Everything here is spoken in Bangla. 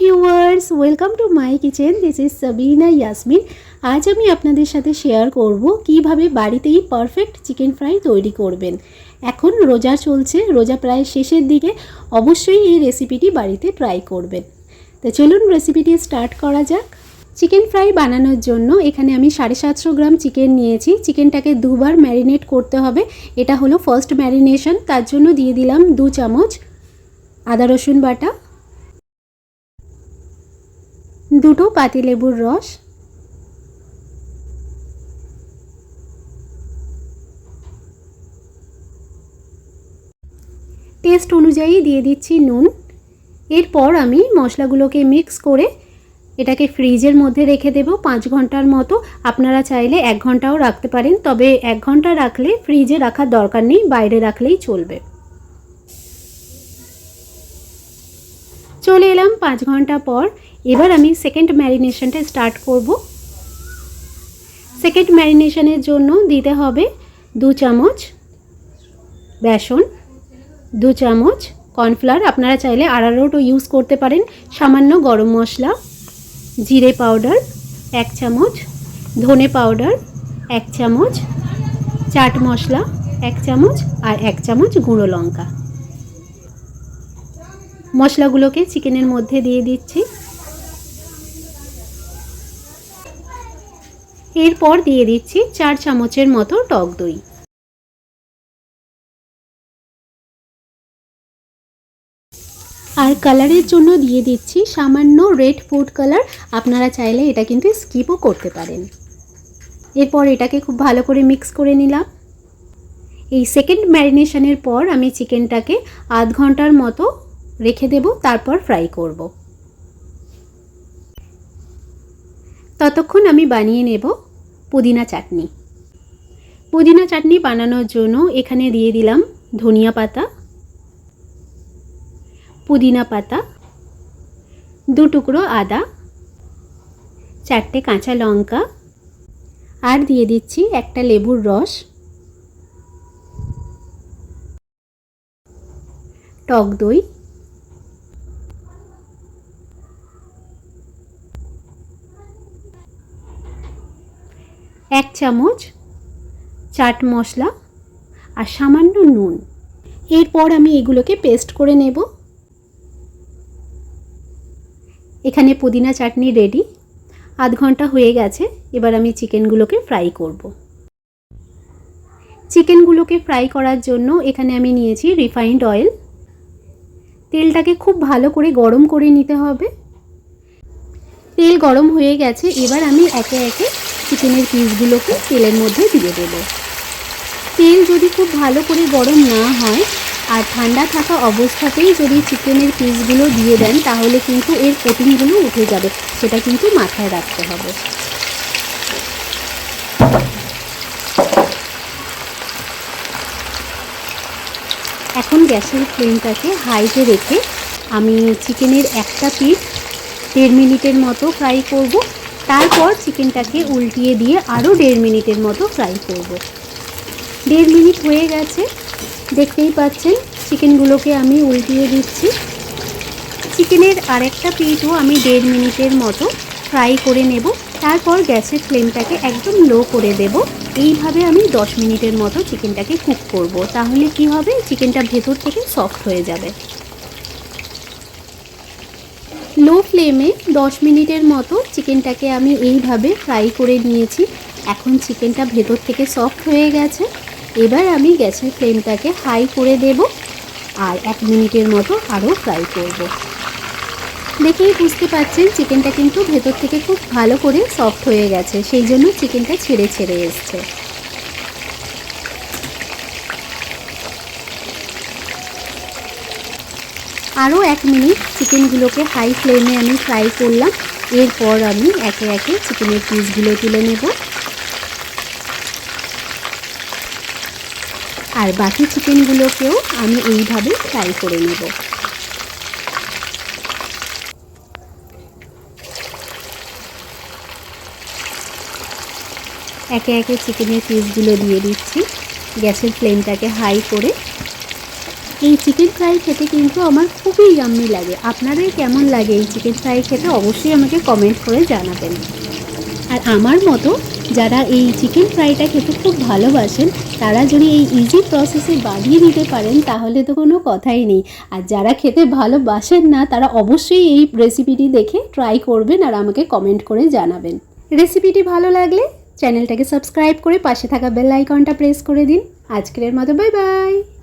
Viewers welcome to my kitchen this is Sabina Yasmin আজ আমি আপনাদের সাথে শেয়ার করব কীভাবে বাড়িতেই পারফেক্ট চিকেন ফ্রাই তৈরি করবেন। এখন রোজা চলছে, রোজা প্রায় শেষের দিকে। অবশ্যই এই রেসিপিটি বাড়িতে ট্রাই করবেন। তো চলুন রেসিপিটি স্টার্ট করা যাক। চিকেন ফ্রাই বানানোর জন্য এখানে আমি সাড়ে সাতশো গ্রাম চিকেন নিয়েছি। চিকেনটাকে দুবার ম্যারিনেট করতে হবে। এটা হলো ফার্স্ট ম্যারিনেশন তার জন্য দিয়ে দিলাম দু চামচ আদা রসুন বাটা। দুটো পাতিলেবুর রস। টেস্ট অনুযায়ী দিয়ে দিচ্ছি নুন। এরপর আমি মশলাগুলোকে মিক্স করে এটাকে ফ্রিজের মধ্যে রেখে দেব পাঁচ ঘণ্টার মতো। আপনারা চাইলে এক ঘন্টাও রাখতে পারেন, তবে এক ঘণ্টা রাখলে ফ্রিজে রাখার দরকার নেই, বাইরে রাখলেই চলবে। চলে এলাম পাঁচ ঘণ্টা পর। এবার আমি সেকেন্ড ম্যারিনেশনটা স্টার্ট করব। সেকেন্ড ম্যারিনেশনের জন্য দিতে হবে দু চামচ বেসন, দু চামচ কর্নফ্লাওয়ার আপনারা চাইলে আরারোটও ইউজ করতে পারেন। সামান্য গরম মশলা, জিরে পাউডার এক চামচ, ধনে পাউডার এক চামচ, চাট মশলা, এক চামচ আর এক চামচ গুঁড়ো লঙ্কা। মশলাগুলোকে চিকেনের মধ্যে দিয়ে দিচ্ছি। এরপর দিয়ে দিচ্ছি চার চামচের মতো টক দই। আর কালারের জন্য দিয়ে দিচ্ছি সামান্য রেড ফুড কালার। আপনারা চাইলে এটা কিন্তু স্কিপও করতে পারেন। এরপর এটাকে খুব ভালো করে মিক্স করে নিলাম। এই সেকেন্ড ম্যারিনেশনের পর আমি চিকেনটাকে আধ ঘণ্টার মতো রেখে দেব, তারপর ফ্রাই করব। ততক্ষণ আমি বানিয়ে নেব পুদিনা চাটনি। পুদিনা চাটনি বানানোর জন্য এখানে দিয়ে দিলাম ধনিয়া পাতা, পুদিনা পাতা, দু টুকরো আদা, চারটে কাঁচা লঙ্কা, আর দিয়ে দিচ্ছি একটা লেবুর রস। টক দই এক চামচ চাট মশলা আর সামান্য নুন। এরপর আমি এগুলোকে পেস্ট করে নেব। এখানে পুদিনা চাটনি রেডি আধ ঘণ্টা হয়ে গেছে, এবার আমি চিকেনগুলোকে ফ্রাই করব। চিকেনগুলোকে ফ্রাই করার জন্য এখানে আমি নিয়েছি রিফাইন্ড অয়েল তেলটাকে খুব ভালো করে গরম করে নিতে হবে। তেল গরম হয়ে গেছে, এবার আমি একে একে চিকেনের পিসগুলোকে তেলের মধ্যে দিয়ে দেব। তেল যদি খুব ভালো করে গরম না হয় আর ঠান্ডা থাকা অবস্থাতেই যদি চিকেনের পিসগুলো দিয়ে দেন, তাহলে কিন্তু এর কোটিংগুলো উঠে যাবে। সেটা কিন্তু মাথায় রাখতে হবে। এখন গ্যাসের ফ্লেমটাকে হাইতে রেখে আমি চিকেনের একটা পিস দেড় মিনিটের মতো ফ্রাই করব। তারপর চিকেনটাকে উল্টিয়ে দিয়ে আরও দেড় মিনিটের মতো ফ্রাই করব। দেড় মিনিট হয়ে গেছে। দেখতেই পাচ্ছেন, চিকেনগুলোকে আমি উল্টিয়ে দিচ্ছি। চিকেনের আরেকটা পিঠও আমি দেড় মিনিটের মতো ফ্রাই করে নেব। তারপর গ্যাসের ফ্লেমটাকে একদম লো করে দেব। এইভাবে আমি দশ মিনিটের মতো চিকেনটাকে কুক করব। তাহলে কি হবে? চিকেনটা ভেতর থেকে সফট হয়ে যাবে। লো ফ্লেমে দশ মিনিটের মতো চিকেনটাকে আমি এইভাবে ফ্রাই করে নিয়েছি। এখন চিকেনটা ভেতর থেকে সফট হয়ে গেছে। এবার আমি গ্যাসের ফ্লেমটাকে হাই করে দেব আর এক মিনিটের মতো আরও ফ্রাই করব। দেখেই বুঝতে পারছেন, চিকেনটা কিন্তু ভেতর থেকে খুব ভালো করে সফট হয়ে গেছে। সেই জন্য চিকেনটা ছেড়ে ছেড়ে এসছে। আরও এক মিনিট চিকেনগুলোকে হাই ফ্লেমে আমি ফ্রাই করলাম। এরপর আমি একে একে চিকেনের পিসগুলো তুলে নেব। আর বাকি চিকেনগুলোকেও আমি এইভাবে ফ্রাই করে নেব। একে একে চিকেনের পিসগুলো দিয়ে দিচ্ছি। গ্যাসের ফ্লেমটাকে হাই করে এই চিকেন ফ্রাই খেতে কিন্তু আমার খুবই ইয়াম্মি লাগে। আপনাদের কেমন লাগে এই চিকেন ফ্রাই খেতে অবশ্যই আমাকে কমেন্ট করে জানাবেন। আর আমার মতো যারা এই চিকেন ফ্রাইটা খেতে খুব ভালোবাসেন, তারা যদি এই ইজি প্রসেসে বানিয়ে নিতে পারেন, তাহলে তো কোনো কথাই নেই। আর যারা খেতে ভালোবাসেন না, তারা অবশ্যই এই রেসিপিটি দেখে ট্রাই করবেন আর আমাকে কমেন্ট করে জানাবেন। রেসিপিটি ভালো লাগলে চ্যানেলটাকে সাবস্ক্রাইব করে পাশে থাকা বেল আইকনটা প্রেস করে দিন। আজকের মতো বাই বাই